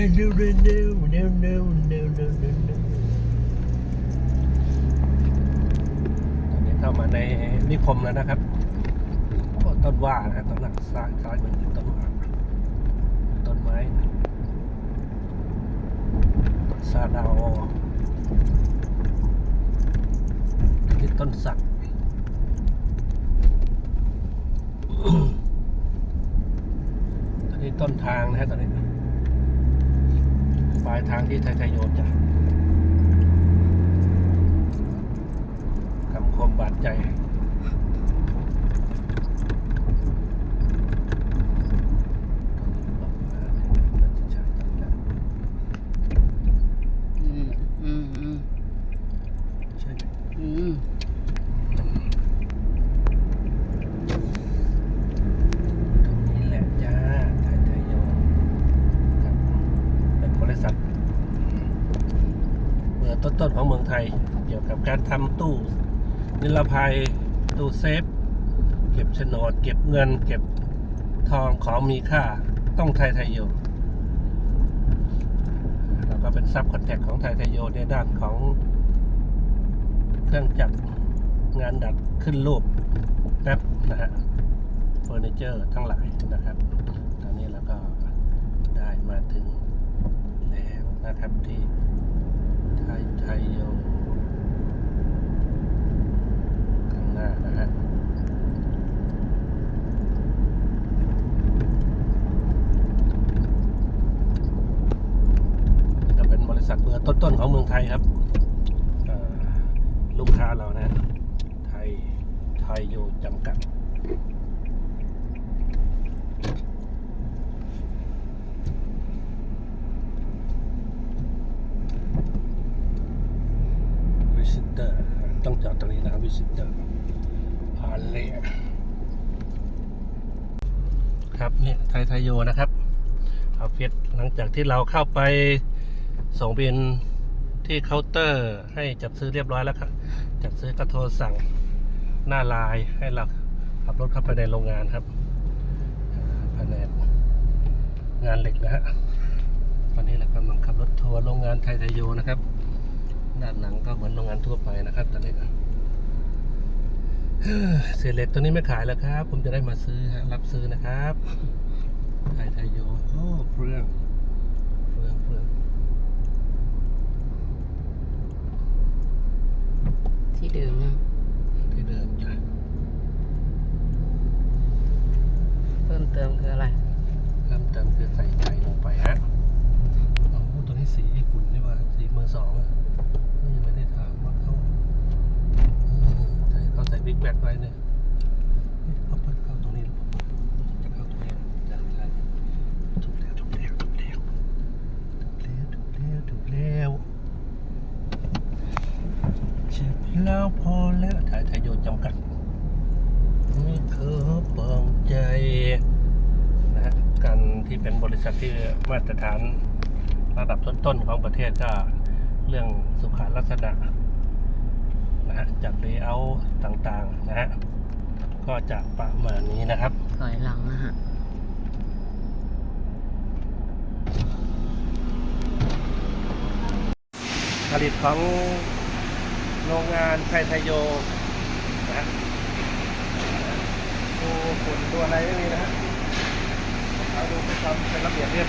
ฮ้ยเร็วเร็วเร็วเร็วเร็วเร็วเร็วเร็วเร็วตอนนี้เข้ามาในนิคมแล้วนะครับโอ้ต้นว่านะต้นหนักซ้ายซ้ายมือเป็นต้นว่าต้นไม้ต้นซาดาวนี่ต้นสักตอนนี้ต้นทางนะฮะตอนนี้ายทางที่ไทยไทยโยนจ้ะคำคมบาดใจ อืมอืมอืม ใช่ไหม อืม ตรงนี้แหละจ้าไทยไทยโยนครับเป็นบริ ษัทเบอร์ต้นๆของเมืองไทย เกี่ยวกับการทำตู้ นิรภัยตู้เซฟ เก็บโฉนด เก็บเงิน เก็บทองของมีค่าต้องไทยไทยโยแล้วก็เป็นซับคอนแทคของไทยไทยโยในด้านของเครื่องจักรงานดัดขึ้นรูปแป๊บนะฮะเฟอร์นิเจอร์ทั้งหลายนะครับ ตอนนี้เราก็ได้มาถึง นะครับที่ไทยไทยโยข้างหน้านะฮะจะเป็นบริษัทเบอร์ต้นๆของเมืองไทยครับลูกค้าเรานะ ไทย ไทยโยจำกัด วิสิ เตอร์ ต้องจอดตรงนี้นะครับวิสิเตอร์ผ่านเลยครับเนี่ยไทยไทยโยนะครับเอาเฟสหลังจากที่เราเข้าไปส่งบินที่เคาน์เตอร์ ให้จัดซื้อเรียบร้อยแล้วครับ จัดซื้อก็โทรสั่งหน้าลน์ให้เราขับรถเข้าไปในโรงงานครับแผนกงานเหล็กนะฮะตอนนี้เรากำลังขับรถทัวร์โรงงานไทยไทยโยนะครับ ด้านหลังก็เหมือนโรงงานทั่วไปนะครับ ตอนนี้เศษเหล็กตัวนี้ไม่ขายแล้วครับ ผมจะได้มาซื้อฮะรับซื้อนะครับไทยไทยโยโอ้เฟืองเฟืองเฟืองที่เดิมนะที่เดิมจ้ะเพิ่มเติมคืออะไร เพิ่มเติมคือใส่ใจลงไปฮะโอ้ตัวนี้สีญี่ปุ่นนี่หว่าสีมือสองอะนี่ยังไม่ได้ถามว่าเขาอืมใส่ เขาใส่บิ๊กแบกไว้เนี่ยเอ๊ะเขาเปิดเข้าตรงนี้หรือเปล่าจะเข้าตรงนี้นะจะใช่ถูกแล้วถูกแล้วถูกแล้วถูกแล้วถูกแล้วถูกแล้วเช็ดแล้วพอแล้วถ่ายไทยโยจำกัดนี่คือเปิงใจนะฮะการที่เป็นบริษัทที่มาตรฐานระดับต้นๆของประเทศก็เรื่องสุขาลักษณะนะ ฮะจัดเลเยอร์ต่างๆนะฮะก็จะประมาณนี้นะครับถอยหลังนะฮะผลิตของโรงงานไทยไทยโยนะฮะดูฝุ่นดูอะไรไม่มีนะฮะเอาดูเป็นความเป็นระเบียบเรียบ